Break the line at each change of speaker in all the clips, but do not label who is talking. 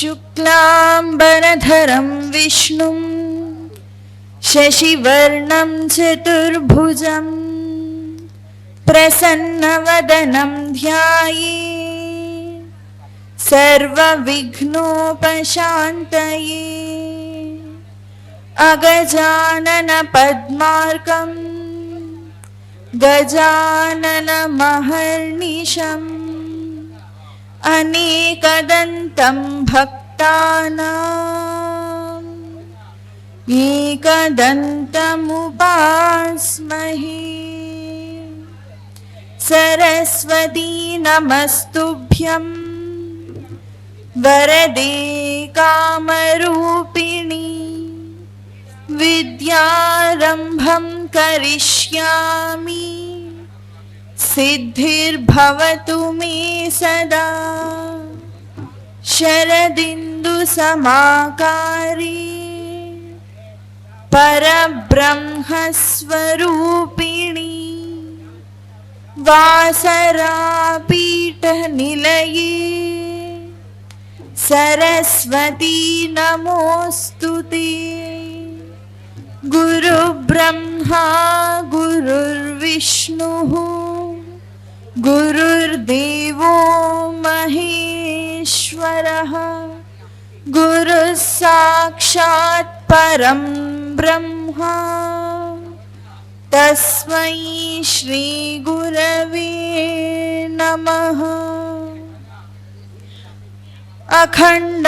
शुक्लाम्बरधरं विष्णुं शशिवर्णं चतुर्भुजं प्रसन्नवदनं ध्याये सर्वविघ्नोपशान्तये अगजाननपद्मार्कम् गजाननमहर्निशम् अनेकदन्तं भक्तानाम् एकदन्तमुपास्महे। सरस्वती नमस्तुभ्यं। वरदे कामरूपिणी। विद्यारम्भं करिष्यामि। सिद्धिर्भवतु मे सदा। शरदिन्दुसमाकारी परब्रह्मस्वरूपिणी। वासरापीठनिलये। सरस्वती नमोऽस्तु ते। गुरुब्रह्मा गुरुर्विष्णुः। गुरुर्देवो महेश्वरः। गुरुः साक्षात् परं ब्रह्मा। तस्मै श्रीगुरवे नमः। अखण्डमण्डलाकारम्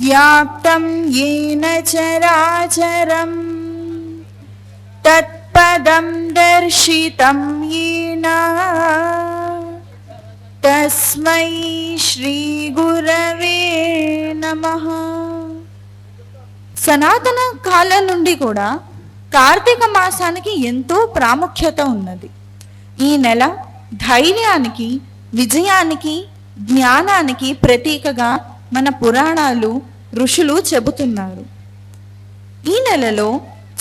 व्याप्तं येन चराचरं तत्पदं दर्शितं येन तस्मै శ్రీగురవే నమః సనాతన కాలం నుండి కూడా కార్తీక మాసానికి ఎంతో ప్రాముఖ్యత ఉన్నది ఈ నెల ధైర్యానికి విజయానికి జ్ఞానానికి ప్రతీకగా మన పురాణాలు ఋషులు చెబుతున్నారు ఈ నెలలో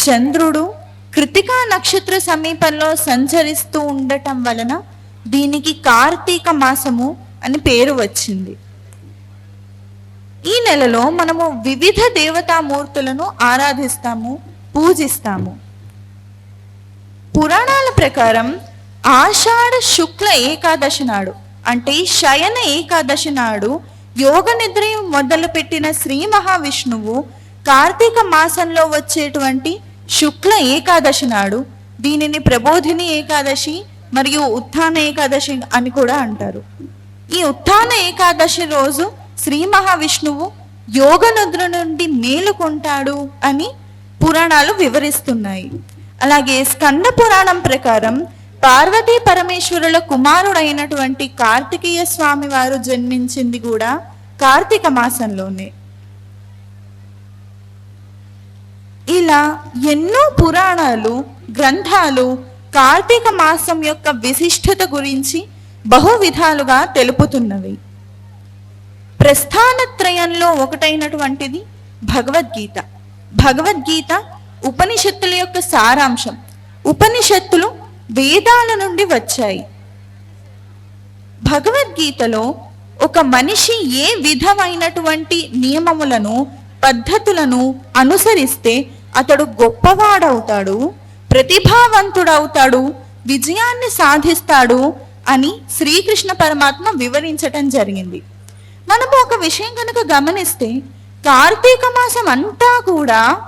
చంద్రుడు కృతికా నక్షత్ర సమీపంలో సంచరిస్తూ ఉండటం వలన దీనికి కార్తీక మాసము అని పేరు వచ్చింది. ఈ నెలలో మనము వివిధ దేవతామూర్తులను ఆరాధిస్తాము పూజిస్తాము. పురాణాల ప్రకారం ఆషాఢ శుక్ల ఏకాదశి నాడు అంటే శయన ఏకాదశి నాడు యోగ నిద్ర మొదలుపెట్టిన శ్రీ మహావిష్ణువు కార్తీక మాసంలో వచ్చేటువంటి శుక్ల ఏకాదశి నాడు దీనిని ప్రబోధిని ఏకాదశి మరియు ఉత్థాన ఏకాదశి అని కూడా అంటారు. ఈ ఉత్థాన ఏకాదశి రోజు శ్రీ మహావిష్ణువు యోగ నిద్ర నుండి మేలుకుంటాడు అని పురాణాలు వివరిస్తున్నాయి. అలాగే స్కంద పురాణం ప్రకారం పార్వతీ పరమేశ్వరుల కుమారుడైనటువంటి కార్తికేయ స్వామి వారు జన్మించింది కూడా కార్తీక మాసంలోనే. ఇలా ఎన్నో పురాణాలు గ్రంథాలు కార్తీక మాసం యొక్క విశిష్టత గురించి బహు విధాలుగా తెలుపుతున్నవి. ప్రస్థానత్రయంలో ఒకటైనటువంటిది భగవద్గీత. భగవద్గీత ఉపనిషత్తుల యొక్క సారాంశం. ఉపనిషత్తులు వేదాల నుండి వచ్చాయి. భగవద్గీతలో ఒక మనిషి ఏ విధమైనటువంటి నియమములను పద్ధతులను అనుసరిస్తే అతడు గొప్పవాడవుతాడు ప్రతిభావంతుడవుతాడు విజయాన్ని సాధిస్తాడు అని శ్రీకృష్ణ పరమాత్మ వివరించటం జరిగింది. మనము ఒక విషయం కనుక గమనిస్తే కార్తీక మాసం అంతా కూడా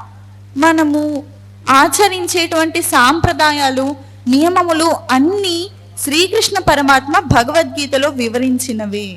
మనము ఆచరించేటువంటి సాంప్రదాయాలు నియమములు అన్నీ శ్రీకృష్ణ పరమాత్మ భగవద్గీతలో వివరించినవే.